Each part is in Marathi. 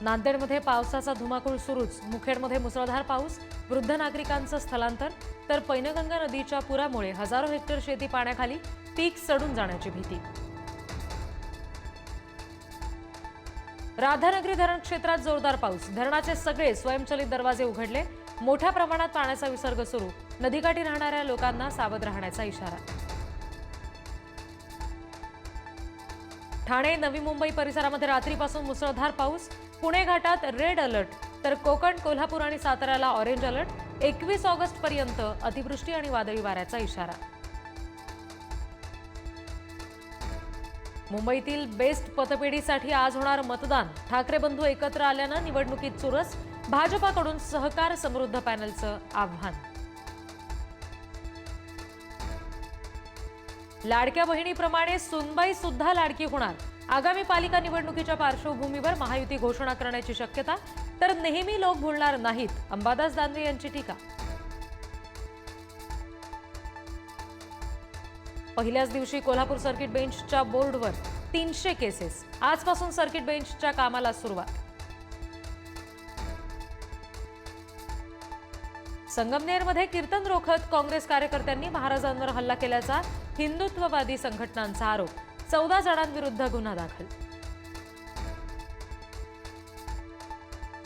नांदेडमध्ये पावसाचा धुमाकूळ सुरूच. मुखेडमध्ये मुसळधार पाऊस वृद्ध नागरिकांचं स्थलांतर तर पैनगंगा नदीच्या पुरामुळे हजारो हेक्टर शेती पाण्याखाली पीक सडून जाण्याची भीती. राधानगरी धरण क्षेत्रात जोरदार पाऊस. धरणाचे सगळे स्वयंचलित दरवाजे उघडले. मोठ्या प्रमाणात पाण्याचा विसर्ग सुरू. नदीकाठी राहणाऱ्या लोकांना सावध राहण्याचा इशारा. ठाणे नवी मुंबई परिसरामध्ये रात्रीपासून मुसळधार पाऊस पुणे घाटात रेड अलर्ट तर कोकण कोल्हापूर आणि साताऱ्याला ऑरेंज अलर्ट. एकवीस ऑगस्ट पर्यंत अतिवृष्टी आणि वादळी वाऱ्याचा इशारा. मुंबईतील बेस्ट पतपेढीसाठी आज होणार मतदान. ठाकरे बंधू एकत्र आल्यानं निवडणुकीत चुरस भाजपाकडून सहकार समृद्ध पॅनलचं आव्हान. लाडक्या बहिणीप्रमाणे सुनबाई सुद्धा लाडकी होणार. आगामी पालिका निवडणुकीच्या पार्श्वभूमीवर महायुती घोषणा करण्याची शक्यता तर नेहमी लोक भुलणार नाहीत अंबादास दानवे यांची टीका. पहिल्याच दिवशी कोल्हापूर सर्किट बेंचच्या बोर्डवर तीनशे केसेस. आजपासून सर्किट बेंचच्या कामाला सुरुवात. संगमनेरमध्ये कीर्तन रोखत काँग्रेस कार्यकर्त्यांनी महाराजांवर हल्ला केल्याचा हिंदुत्ववादी संघटनांचा आरोप. चौदा जणांविरुद्ध गुन्हा दाखल.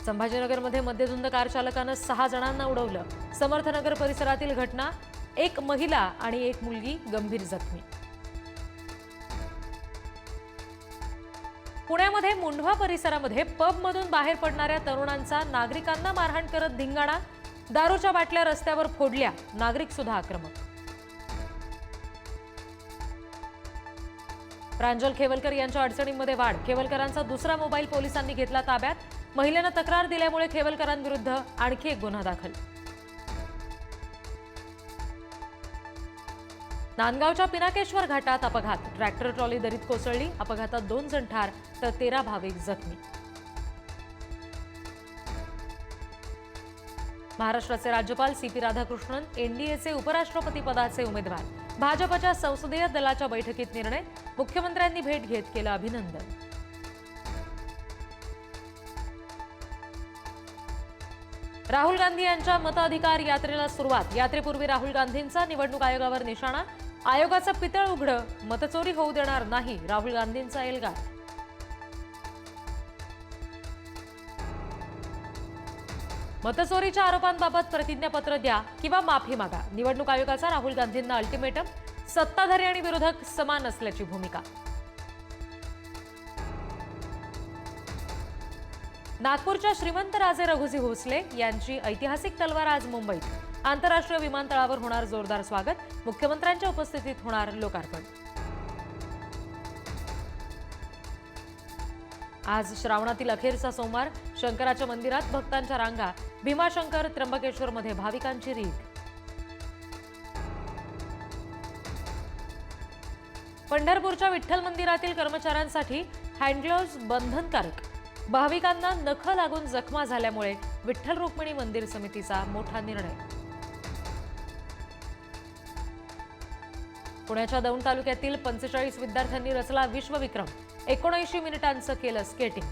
संभाजीनगरमध्ये मद्यधुंद कार चालकानं सहा जणांना उडवलं. समर्थनगर परिसरातील घटना एक महिला आणि एक मुलगी गंभीर जखमी. पुण्यामध्ये मुंढवा परिसरामध्ये पबमधून बाहेर पडणाऱ्या तरुणांचा नागरिकांना मारहाण करत धिंगाणा दारूच्या बाटल्या रस्त्यावर फोडल्या नागरिक सुद्धा आक्रमक. प्रांजल खेवलकर यांच्या अडचणींमध्ये वाढ. खेवलकरांचा दुसरा मोबाईल पोलिसांनी घेतला ताब्यात. महिलेनं तक्रार दिल्यामुळे खेवलकरांविरुद्ध आणखी एक गुन्हा दाखल. नांदगावच्या पिनाकेश्वर घाटात अपघात. ट्रॅक्टर ट्रॉली दरीत कोसळली. अपघातात दोन जण ठार तर तेरा भाविक जखमी. महाराष्ट्राचे राज्यपाल सी पी राधाकृष्णन एनडीएचे उपराष्ट्रपती पदाचे उमेदवार. भाजपच्या संसदीय दलाच्या बैठकीत निर्णय. मुख्यमंत्र्यांनी भेट घेत केलं अभिनंदन. राहुल गांधी यांच्या मताधिकार यात्रेला सुरुवात. यात्रेपूर्वी राहुल गांधींचा निवडणूक आयोगावर निशाणा. आयोगाचं पितळ उघडं. मतचोरी होऊ देणार नाही राहुल गांधींचा एल्गार. मतचोरीच्या आरोपांबाबत प्रतिज्ञापत्र द्या किंवा माफी मागा. निवडणूक आयोगाचा राहुल गांधींना अल्टिमेटम सत्ताधारी आणि विरोधक समान असल्याची भूमिका. नागपूरच्या श्रीमंत राजे रघुजी भोसले यांची ऐतिहासिक तलवार आज मुंबईत. आंतरराष्ट्रीय विमानतळावर होणार जोरदार स्वागत. मुख्यमंत्र्यांच्या उपस्थितीत होणार लोकार्पण. आज श्रावणातील अखेरचा सोमवार शंकराच्या मंदिरात भक्तांच्या रांगा. भीमाशंकर त्र्यंबकेश्वरमध्ये भाविकांची रीत पंढरपूरच्या विठ्ठल मंदिरातील कर्मचाऱ्यांसाठी हँडग्लोव्ज बंधनकारक. भाविकांना नख लागून जखमा झाल्यामुळे विठ्ठल रुक्मिणी मंदिर समितीचा मोठा निर्णय. पुण्याच्या दौंड तालुक्यातील पंचेचाळीस विद्यार्थ्यांनी रचला विश्वविक्रम. एकोणऐंशी मिनिटांचं केलं स्केटिंग.